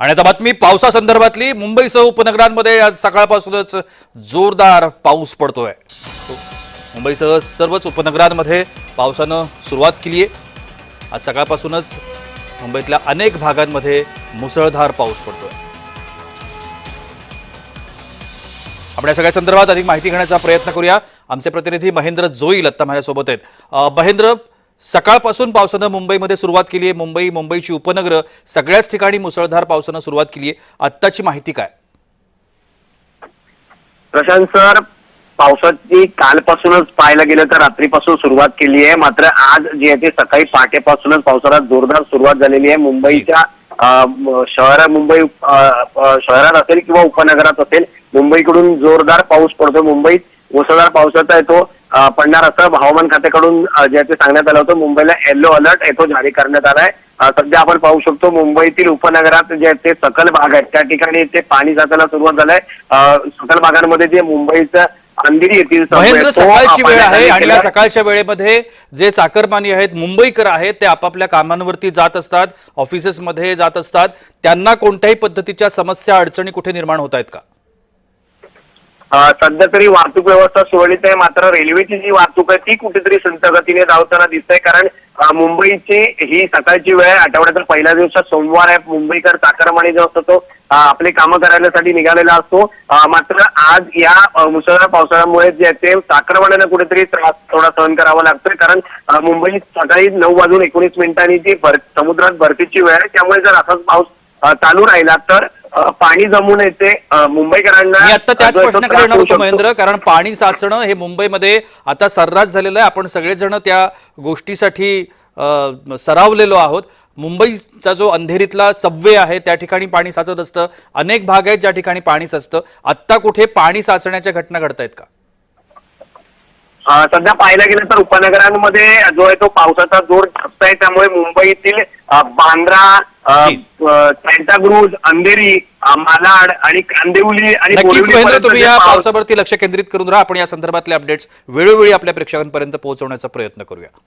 आणि आता बातमी पावसासंदर्भातली. मुंबईसह उपनगरांमध्ये आज सकाळपासूनच जोरदार पाऊस पडतोय. मुंबईसह सर्वच उपनगरांमध्ये पावसानं सुरुवात केली आहे आज सकाळपासूनच मुंबईतल्या अनेक भागांमध्ये मुसळधार पाऊस पडतोय. आपण या सगळ्या संदर्भात अधिक माहिती घेण्याचा प्रयत्न करूया. आमचे प्रतिनिधी महेंद्र जोईल आत्ता माझ्यासोबत आहेत. महेंद्र सकाळपासून पावसानं मुंबईमध्ये सुरुवात केली आहे. मुंबई मुंबईची उपनगरं सगळ्याच ठिकाणी मुसळधार पावसानं सुरुवात केली आहे. आत्ताची माहिती काय? प्रशांत सर पावसाची कालपासूनच पाहायला गेलं तर रात्रीपासून सुरुवात केली आहे. मात्र आज जी आहे ते सकाळी पहाटेपासूनच पावसाला जोरदार सुरुवात झालेली आहे. मुंबईच्या शहर मुंबई शहरात असेल किंवा उपनगरात असेल मुंबईकडून जोरदार पाऊस पडतो मुंबईत मुसळधार पावसाचा येतो. पडणार असं हवामान खात्याकडून जे ते सांगण्यात आलं होतं मुंबईला येल्लो अलर्ट येतो जारी करण्यात आलाय. सध्या आपण पाहू शकतो मुंबईतील उपनगरात जे ते सकल भाग आहेत त्या ठिकाणी ते पाणी साचायला सुरुवात झालंय. सकल भागांमध्ये जे मुंबईचं अंधेरी येथील सकाळची वेळ आहे आणि या. सकाळच्या वेळेमध्ये जे चाकरमानी आहेत मुंबईकर आहेत ते आपापल्या कामांवरती जात असतात ऑफिसेसमध्ये जात असतात. त्यांना कोणत्याही पद्धतीच्या समस्या अडचणी कुठे निर्माण होत आहेत का? सध्या तरी वाहतूक व्यवस्था सुरळीत आहे. मात्र रेल्वेची जी वाहतूक आहे ती कुठेतरी संत गतीने दिसत आहे कारण मुंबईची ही सकाळची वेळ आहे आठवड्याचा पहिल्या दिवसात सोमवार आहे. मुंबईकर चाकरमाणी जो असतो तो आपले कामं करायसाठी निघालेला असतो. मात्र आज या मुसळधार पावसाळ्यामुळे जे आहे ते चाकरमान्यांना कुठेतरी त्रास थोडा सहन करावा लागतोय. कारण मुंबईत सकाळी नऊ वाजून एकोणीस मिनिटांनी जी भर समुद्रात भरतीची वेळ आहे त्यामुळे जर असाच पाऊस चालू राहिला तर पाणी जमून येते. मुंबईकरांना मी आता त्याच प्रश्नाकडे येणार होतो. महेंद्र कारण पाणी साचणं हे मुंबईमध्ये आता सर्रास झालेलं आहे. आपण सगळेजण त्या गोष्टीसाठी सरावलेलो आहोत. मुंबईचा जो अंधेरीतला सबवे आहे त्या ठिकाणी पाणी साचत असतं. अनेक भाग आहेत ज्या ठिकाणी पाणी साचतं. आत्ता कुठे पाणी साचण्याच्या घटना घडतायत का? अ, सध्या पाहायला गेलं तर उपनगरांमध्ये जो आहे तो पावसाचा जोर जास्त आहे. त्यामुळे मुंबईतील बांद्रा सांताक्रूज अंधेरी मालाड आणि कांदिवली आणि तुम्ही या पावसावरती लक्ष केंद्रित करून राहा. आपण या संदर्भातले अपडेट्स वेळोवेळी आपल्या प्रेक्षकांपर्यंत पोहोचवण्याचा प्रयत्न करूया.